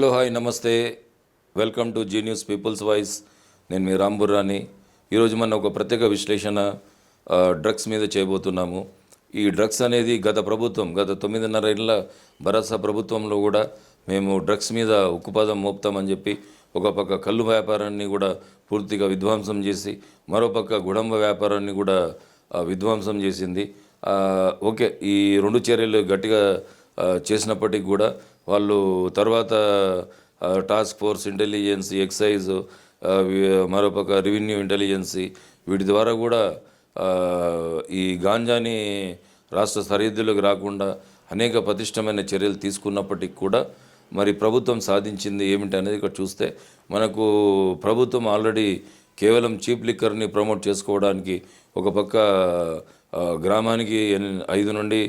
Hello hi నమస్తే. Welcome to Zee news people's voice నేను మీ రాంబుర్రాని ఈరోజు మనం ఒక ప్రత్యేక విశ్లేషణ డ్రగ్స్ మీద చేయబోతున్నాము. ఈ డ్రగ్స్ అనేది గత ప్రభుత్వం గత తొమ్మిదిన్నర ఏళ్ళ భరోసా ప్రభుత్వంలో కూడా మేము డ్రగ్స్ మీద ఉక్కుపాదం మోపుతామని చెప్పి ఒక పక్క కళ్ళు వ్యాపారాన్ని కూడా పూర్తిగా విధ్వంసం చేసి మరోపక్క గుడంబ వ్యాపారాన్ని కూడా విధ్వంసం చేసింది. ఓకే ఈ రెండు చర్యలు గట్టిగా చేసినప్పటికీ కూడా వాళ్ళు తర్వాత టాస్క్ ఫోర్స్ ఇంటెలిజెన్స్ ఎక్సైజ్ మరోపక్క రెవెన్యూ ఇంటెలిజెన్సీ వీటి ద్వారా కూడా ఈ గాంజాని రాష్ట్ర సరిహద్దులకు రాకుండా అనేక పటిష్టమైన చర్యలు తీసుకున్నప్పటికీ కూడా మరి ప్రభుత్వం సాధించింది ఏమిటి అనేది ఇక్కడ చూస్తే మనకు ప్రభుత్వం ఆల్రెడీ కేవలం చీప్ లిక్కర్ని ప్రమోట్ చేసుకోవడానికి ఒక పక్క గ్రామానికి ఎన్- ఐదు నుండి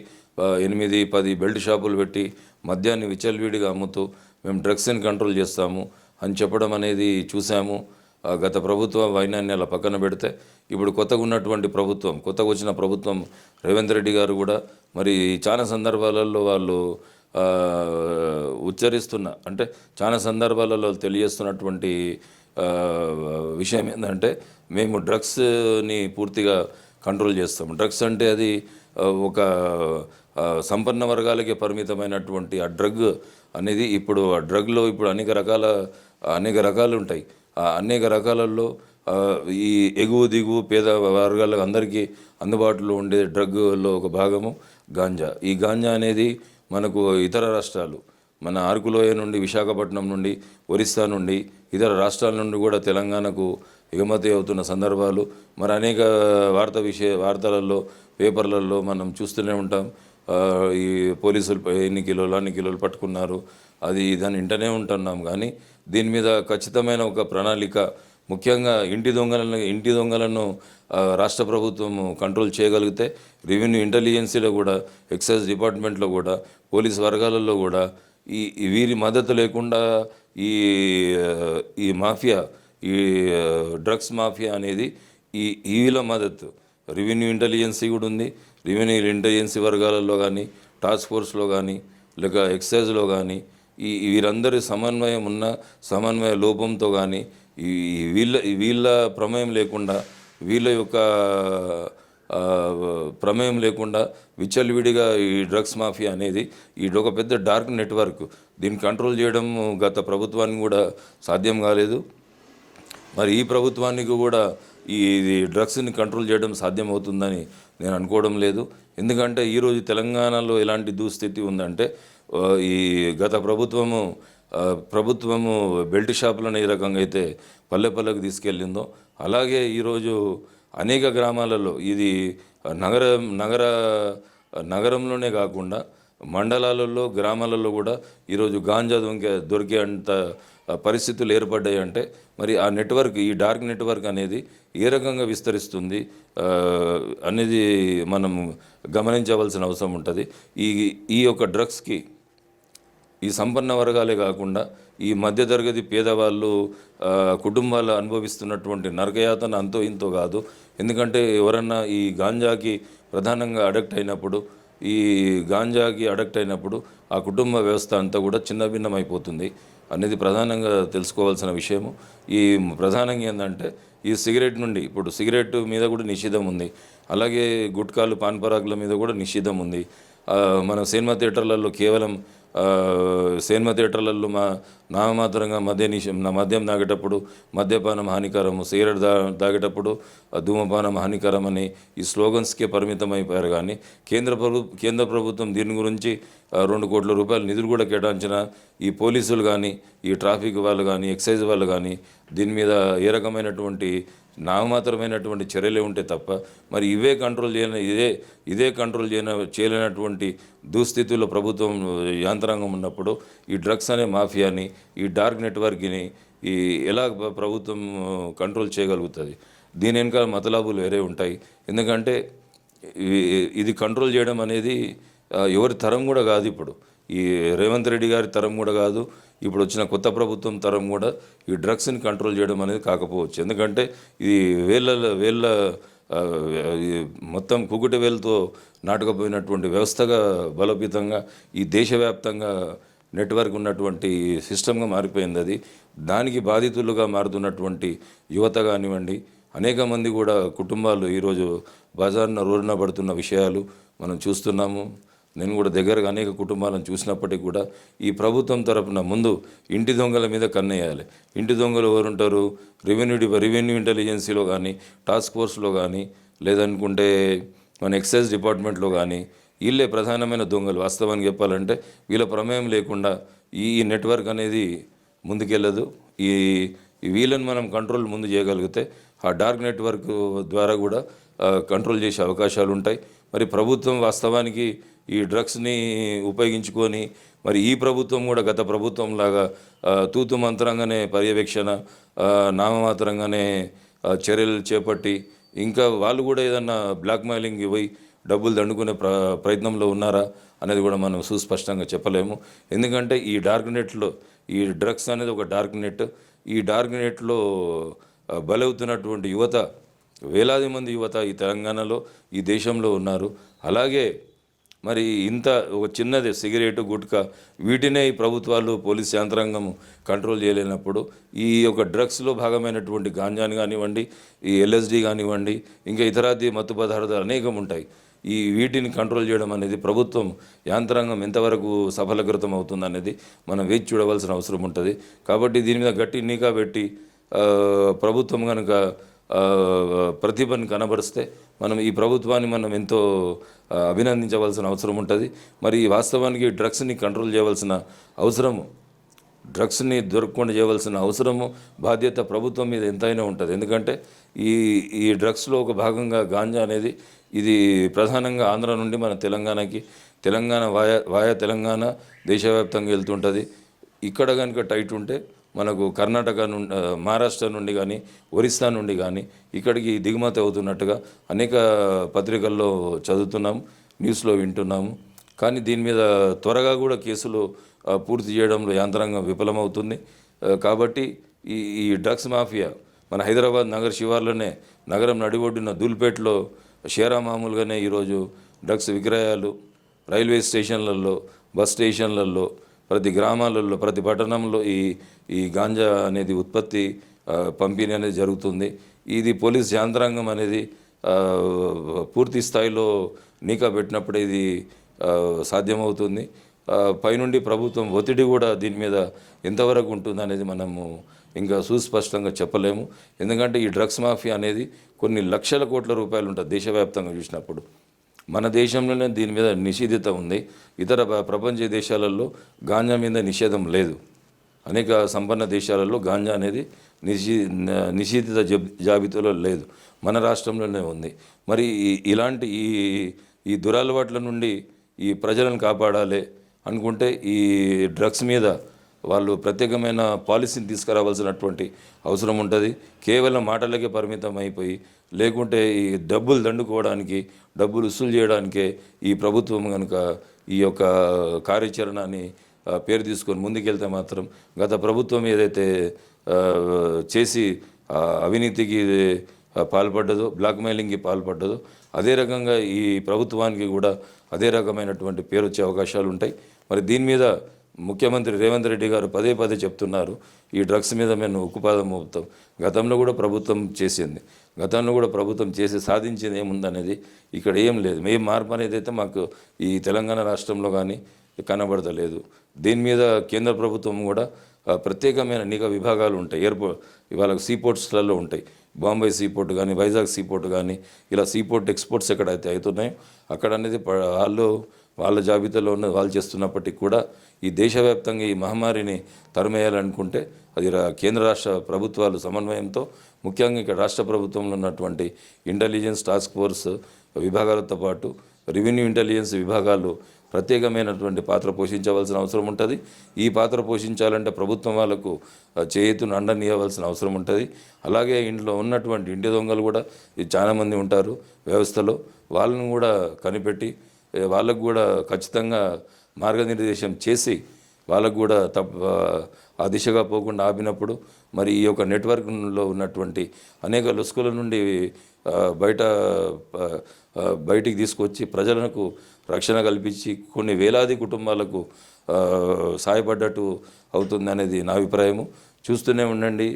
ఎనిమిది పది బెల్ట్ షాపులు పెట్టి మద్యాన్ని విచలవిడిగా అమ్ముతూ మేము డ్రగ్స్ని కంట్రోల్ చేస్తాము అని చెప్పడం అనేది చూసాము గత ప్రభుత్వ వైనాన్ని అలా పక్కన పెడితే ఇప్పుడు కొత్తగా ఉన్నటువంటి ప్రభుత్వం కొత్తగా వచ్చిన ప్రభుత్వం రేవంత్ రెడ్డి గారు కూడా మరి చాలా సందర్భాలలో వాళ్ళు ఉచ్చరిస్తున్న అంటే చాలా సందర్భాలలో తెలియజేస్తున్నటువంటి విషయం ఏంటంటే మేము డ్రగ్స్ని పూర్తిగా కంట్రోల్ చేస్తాం డ్రగ్స్ అంటే అది ఒక సంపన్న వర్గాలకే పరిమితమైనటువంటి ఆ డ్రగ్ అనేది ఇప్పుడు ఆ డ్రగ్లో ఇప్పుడు అనేక రకాల అనేక రకాలు ఉంటాయి. ఆ అనేక రకాలలో ఈ ఎగువ దిగువ పేద వర్గాలకు అందరికీ అందుబాటులో ఉండే డ్రగ్లో ఒక భాగము గాంజా. ఈ గాంజా అనేది మనకు ఇతర రాష్ట్రాలు మన అరకులోయ నుండి విశాఖపట్నం నుండి ఒరిస్సా నుండి ఇతర రాష్ట్రాల నుండి కూడా తెలంగాణకు ఎగుమతి అవుతున్న సందర్భాలు. మరి అనేక వార్త విషయ వార్తలలో పేపర్లలో మనం చూస్తూనే ఉంటాం. ఈ పోలీసులు ఎన్ని కిలోలు అన్ని కిలోలు పట్టుకున్నారు. అది దాన్ని వింటనే ఉంటున్నాం. కానీ దీని మీద ఖచ్చితమైన ఒక ప్రణాళిక ముఖ్యంగా ఇంటి దొంగలను ఇంటి దొంగలను రాష్ట్ర ప్రభుత్వం కంట్రోల్ చేయగలిగితే రెవెన్యూ ఇంటెలిజెన్సీలో కూడా ఎక్సైజ్ డిపార్ట్మెంట్లో కూడా పోలీస్ వర్గాలలో కూడా ఈ వీరి మద్దతు లేకుండా ఈ ఈ మాఫియా ఈ డ్రగ్స్ మాఫియా అనేది ఈ ఈల మద్దతు. రెవెన్యూ ఇంటెలిజెన్సీ కూడా ఉంది. రెవెన్యూ ఇంటెలిజెన్సీ వర్గాలలో కానీ టాస్క్ ఫోర్స్లో కానీ లేక ఎక్సైజ్లో కానీ ఈ వీరందరి సమన్వయం ఉన్న సమన్వయ లోపంతో కానీ ఈ వీళ్ళ వీళ్ళ ప్రమేయం లేకుండా వీళ్ళ యొక్క ప్రమేయం లేకుండా విచ్చలవిడిగా ఈ డ్రగ్స్ మాఫియా అనేది ఈ ఒక పెద్ద డార్క్ నెట్వర్క్ దీన్ని కంట్రోల్ చేయడం గత ప్రభుత్వానికి కూడా సాధ్యం కాలేదు. మరి ఈ ప్రభుత్వానికి కూడా ఈ డ్రగ్స్ని కంట్రోల్ చేయడం సాధ్యమవుతుందని నేను అనుకోవడం లేదు. ఎందుకంటే ఈరోజు తెలంగాణలో ఎలాంటి దుస్థితి ఉందంటే ఈ గత ప్రభుత్వము ప్రభుత్వము బెల్ట్ షాపులను ఏ రకంగా అయితే పల్లె పల్లెకు తీసుకెళ్ళిందో అలాగే ఈరోజు అనేక గ్రామాలలో ఇది నగర నగర నగరంలోనే కాకుండా మండలాలలో గ్రామాలలో కూడా ఈరోజు గాంజా దొంగ దొరికే అంత పరిస్థితులు ఏర్పడ్డాయి అంటే మరి ఆ నెట్వర్క్ ఈ డార్క్ నెట్వర్క్ అనేది ఏ రకంగా విస్తరిస్తుంది అనేది మనం గమనించవలసిన అవసరం ఉంటుంది. ఈ ఈ యొక్క డ్రగ్స్కి ఈ సంపన్న వర్గాలే కాకుండా ఈ మధ్యతరగతి పేదవాళ్ళు కుటుంబాలు అనుభవిస్తున్నటువంటి నరకయాతన అంతో ఇంతో కాదు. ఎందుకంటే ఎవరన్నా ఈ గాంజాకి ప్రధానంగా అడక్ట్ అయినప్పుడు ఈ గాంజాకి అడక్ట్ అయినప్పుడు ఆ కుటుంబ వ్యవస్థ అంతా కూడా చిన్నభిన్నమైపోతుంది. అనేది ప్రధానంగా తెలుసుకోవాల్సిన విషయము. ఈ ప్రధానంగా ఏంటంటే ఈ సిగరెట్ నుండి ఇప్పుడు సిగరెట్ మీద కూడా నిషేధం ఉంది. అలాగే గుట్కాలు పాన్పరాకుల మీద కూడా నిషేధం ఉంది. మన సినిమా థియేటర్లలో కేవలం సినిమా థియేటర్లలో మా నామమాత్రంగా మద్య నిషం నా మద్యం తాగేటప్పుడు మద్యపానం హానికరము సిగరెట్ దా తాగేటప్పుడు ధూమపానం హానికరం అని ఈ స్లోగన్స్కే పరిమితమైపోయారు. కానీ కేంద్ర ప్రభు కేంద్ర ప్రభుత్వం దీని గురించి రెండు కోట్ల రూపాయల నిధులు కూడా కేటాయించిన ఈ పోలీసులు కానీ ఈ ట్రాఫిక్ వాళ్ళు కానీ ఎక్సైజ్ వాళ్ళు కానీ దీని మీద ఏ రకమైనటువంటి నామమాత్రమైనటువంటి చర్యలే ఉంటే తప్ప మరి ఇవే కంట్రోల్ చేయని ఇదే ఇదే కంట్రోల్ చేయన చేయలేనటువంటి దుస్థితిలో ప్రభుత్వం యంత్రాంగం ఉన్నప్పుడు ఈ డ్రగ్స్ అనే మాఫియాని ఈ డార్క్ నెట్వర్క్ని ఈ ఎలా ప్రభుత్వం కంట్రోల్ చేయగలుగుతుంది? దీని వెనుక మతలాభులు వేరే ఉంటాయి. ఎందుకంటే ఇది కంట్రోల్ చేయడం అనేది ఎవరి తరం కూడా కాదు ఇప్పుడు. ఈ రేవంత్ రెడ్డి గారి తరం కూడా కాదు ఇప్పుడు వచ్చిన కొత్త ప్రభుత్వం తరం కూడా ఈ డ్రగ్స్ని కంట్రోల్ చేయడం అనేది కాకపోవచ్చు. ఎందుకంటే ఇది వేళ్ళ వేళ్ళ మొత్తం కుకుటి వేలతో నాటకపోయినటువంటి వ్యవస్థగా బలోపేతంగా ఈ దేశవ్యాప్తంగా నెట్వర్క్ ఉన్నటువంటి సిస్టమ్గా మారిపోయింది అది. దానికి బాధితులుగా మారుతున్నటువంటి యువత కానివ్వండి అనేక మంది కూడా కుటుంబాలు ఈరోజు బజార్న రోడ్డున పడుతున్న విషయాలు మనం చూస్తున్నాము. నేను కూడా దగ్గరగా అనేక కుటుంబాలను చూసినప్పటికీ కూడా ఈ ప్రభుత్వం తరపున ముందు ఇంటి దొంగల మీద కన్నేయాలి. ఇంటి దొంగలు ఎవరుంటారు? రెవెన్యూ డి- రెవెన్యూ ఇంటెలిజెన్సీలో కానీ టాస్క్ ఫోర్స్లో కానీ లేదనుకుంటే మన ఎక్సైజ్ డిపార్ట్మెంట్లో కానీ వీళ్ళే ప్రధానమైన దొంగలు. వాస్తవానికి చెప్పాలంటే వీళ్ళ ప్రమేయం లేకుండా ఈ నెట్వర్క్ అనేది ముందుకెళ్ళదు. ఈ వీళ్ళని మనం కంట్రోల్ ముందు చేయగలిగితే ఆ డార్క్ నెట్వర్క్ ద్వారా కూడా కంట్రోల్ చేసే అవకాశాలు ఉంటాయి మరి ప్రభుత్వం వాస్తవానికి ఈ డ్రగ్స్ని ఉపయోగించుకొని మరి ఈ ప్రభుత్వం కూడా గత ప్రభుత్వం లాగా తూతు మంత్రంగానే పర్యవేక్షణ నామమాత్రంగానే చర్యలు చేపట్టి ఇంకా వాళ్ళు కూడా ఏదన్నా బ్లాక్మెయిలింగ్ పోయి డబ్బులు దండుకునే ప్ర ప్రయత్నంలో ఉన్నారా అనేది కూడా మనం సుస్పష్టంగా చెప్పలేము. ఎందుకంటే ఈ డార్క్ నెట్లో ఈ డ్రగ్స్ అనేది ఒక డార్క్ నెట్. ఈ డార్క్ నెట్లో బలవుతున్నటువంటి యువత వేలాది మంది యువత ఈ తెలంగాణలో ఈ దేశంలో ఉన్నారు. అలాగే మరి ఇంత ఒక చిన్నది సిగరెట్ గుట్కా వీటినే ఈ ప్రభుత్వాలు పోలీస్ యంత్రాంగం కంట్రోల్ చేయలేనప్పుడు ఈ యొక్క డ్రగ్స్లో భాగమైనటువంటి గాంజాని కానివ్వండి ఈ ఎల్ఎస్డి కానివ్వండి ఇంకా ఇతరాది మత్తు పదార్థాలు అనేకం ఉంటాయి. ఈ వీటిని కంట్రోల్ చేయడం అనేది ప్రభుత్వం యాంత్రాంగం ఎంతవరకు సఫలీకృతం అవుతుంది అనేది మనం వేచి చూడవలసిన అవసరం ఉంటుంది. కాబట్టి దీని మీద గట్టి నీకా పెట్టి ప్రభుత్వం కనుక ప్రతిభను కనబరిస్తే మనం ఈ ప్రభుత్వాన్ని మనం ఎంతో అభినందించవలసిన అవసరం ఉంటుంది. మరి వాస్తవానికి డ్రగ్స్ని కంట్రోల్ చేయవలసిన అవసరము డ్రగ్స్ని దొరకకుండా చేయవలసిన అవసరము బాధ్యత ప్రభుత్వం మీద ఎంతైనా ఉంటుంది. ఎందుకంటే ఈ ఈ డ్రగ్స్లో ఒక భాగంగా గాంజా అనేది ఇది ప్రధానంగా ఆంధ్ర నుండి మన తెలంగాణకి తెలంగాణ వాయా వాయా తెలంగాణ దేశవ్యాప్తంగా వెళ్తుంటుంది. ఇక్కడ కనుక టైట్ ఉంటే మనకు కర్ణాటక నుండి మహారాష్ట్ర నుండి కానీ ఒరిస్సా నుండి కానీ ఇక్కడికి దిగుమతి అవుతున్నట్టుగా అనేక పత్రికల్లో చదువుతున్నాం న్యూస్లో వింటున్నాము కానీ దీని మీద త్వరగా కూడా కేసులు పూర్తి చేయడంలో యంత్రాంగం విఫలమవుతుంది. కాబట్టి ఈ ఈ డ్రగ్స్ మాఫియా మన హైదరాబాద్ నగర శివార్లోనే నగరం నడిబొడ్డున దూల్పేటలో షేరా మామూలుగానే ఈరోజు డ్రగ్స్ విక్రయాలు రైల్వే స్టేషన్లలో బస్ స్టేషన్లలో ప్రతి గ్రామాలలో ప్రతి పట్టణంలో ఈ ఈ గాంజా అనేది ఉత్పత్తి పంపిణీ అనేది జరుగుతుంది. ఇది పోలీస్ యంత్రాంగం అనేది పూర్తి స్థాయిలో నీకా పెట్టినప్పుడు ఇది సాధ్యమవుతుంది. పైనుండి ప్రభుత్వం ఒత్తిడి కూడా దీని మీద ఎంతవరకు ఉంటుంది అనేది మనము ఇంకా సుస్పష్టంగా చెప్పలేము. ఎందుకంటే ఈ డ్రగ్స్ మాఫియా అనేది కొన్ని లక్షల కోట్ల రూపాయలు ఉంటుంది దేశవ్యాప్తంగా చూసినప్పుడు. మన దేశంలోనే దీని మీద నిషేధిత ఉంది. ఇతర ప్రపంచ దేశాలలో గాంజా మీద నిషేధం లేదు. అనేక సంపన్న దేశాలలో గాంజా అనేది నిషి నిషేధిత జాబితాలో లేదు. మన రాష్ట్రంలోనే ఉంది. మరి ఇలాంటి ఈ ఈ దురలవాట్ల నుండి ఈ ప్రజలను కాపాడాలి అనుకుంటే ఈ డ్రగ్స్ మీద వాళ్ళు ప్రత్యేకమైన పాలసీని తీసుకురావాల్సినటువంటి అవసరం ఉంటుంది. కేవలం మాటలకే పరిమితం అయిపోయి లేకుంటే ఈ డబ్బులు దండుకోవడానికి డబ్బులు వసూలు చేయడానికే ఈ ప్రభుత్వం కనుక ఈ యొక్క కార్యాచరణని పేరు తీసుకొని ముందుకెళ్తే మాత్రం గత ప్రభుత్వం ఏదైతే చేసి అవినీతికి ఆ, పాల్పడ్డదో బ్లాక్మెయిలింగ్కి పాల్పడ్డదో అదే రకంగా ఈ ప్రభుత్వానికి కూడా అదే రకమైనటువంటి పేరు వచ్చే అవకాశాలు ఉంటాయి. మరి దీని మీద ముఖ్యమంత్రి రేవంత్ రెడ్డి గారు పదే పదే చెప్తున్నారు ఈ డ్రగ్స్ మీద మేము ఉక్కుపాదం మోపుతాం. గతంలో కూడా ప్రభుత్వం చేసింది. గతంలో కూడా ప్రభుత్వం చేసి సాధించింది ఏముందనేది ఇక్కడ ఏం లేదు. ఏం మార్పు అనేది అయితే మాకు ఈ తెలంగాణ రాష్ట్రంలో కానీ కనబడతలేదు. దీని మీద కేంద్ర ప్రభుత్వం కూడా ప్రత్యేకమైన నిఘా విభాగాలు ఉంటాయి. ఎయిర్పోర్ట్ ఇవాళ సీపోర్ట్స్లలో ఉంటాయి. బాంబే సీపోర్ట్ కానీ వైజాగ్ సీపోర్ట్ కానీ ఇలా సీపోర్ట్ ఎక్స్పోర్ట్స్ ఎక్కడైతే అవుతున్నాయో అక్కడ అనేది వాళ్ళు వాళ్ళ జాబితాలో ఉన్న వాళ్ళు చేస్తున్నప్పటికీ కూడా ఈ దేశవ్యాప్తంగా ఈ మహమ్మారిని తరిమేయాలనుకుంటే అది రా- కేంద్ర రాష్ట్ర ప్రభుత్వాలు సమన్వయంతో ముఖ్యంగా ఇక్కడ రాష్ట్ర ప్రభుత్వంలో ఉన్నటువంటి ఇంటెలిజెన్స్ టాస్క్ ఫోర్స్ విభాగాలతో పాటు రెవెన్యూ ఇంటెలిజెన్స్ విభాగాలు ప్రత్యేకమైనటువంటి పాత్ర పోషించవలసిన అవసరం ఉంటుంది. ఈ పాత్ర పోషించాలంటే ప్రభుత్వం వాళ్ళకు చేతును అండనీయవలసిన అవసరం ఉంటుంది. అలాగే ఇంట్లో ఉన్నటువంటి ఇంటి దొంగలు కూడా చాలామంది ఉంటారు వ్యవస్థలో. వాళ్ళను కూడా కనిపెట్టి వాళ్ళకు కూడా ఖచ్చితంగా మార్గనిర్దేశం చేసి వాళ్ళకు కూడా తప్ప ఆ దిశగా పోకుండా ఆపినప్పుడు మరి ఈ యొక్క నెట్వర్క్లో ఉన్నటువంటి అనేక లొసుకుల నుండి బయట బయటికి తీసుకొచ్చి ప్రజలకు రక్షణ కల్పించి కొన్ని వేలాది కుటుంబాలకు సాయపడ్డట్టు అవుతుంది అనేది నా అభిప్రాయము. చూస్తూనే ఉండండి.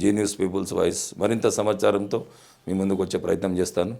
జీ న్యూస్ పీపుల్స్ వాయిస్ మరింత సమాచారంతో మీ ముందుకు వచ్చే ప్రయత్నం చేస్తాను.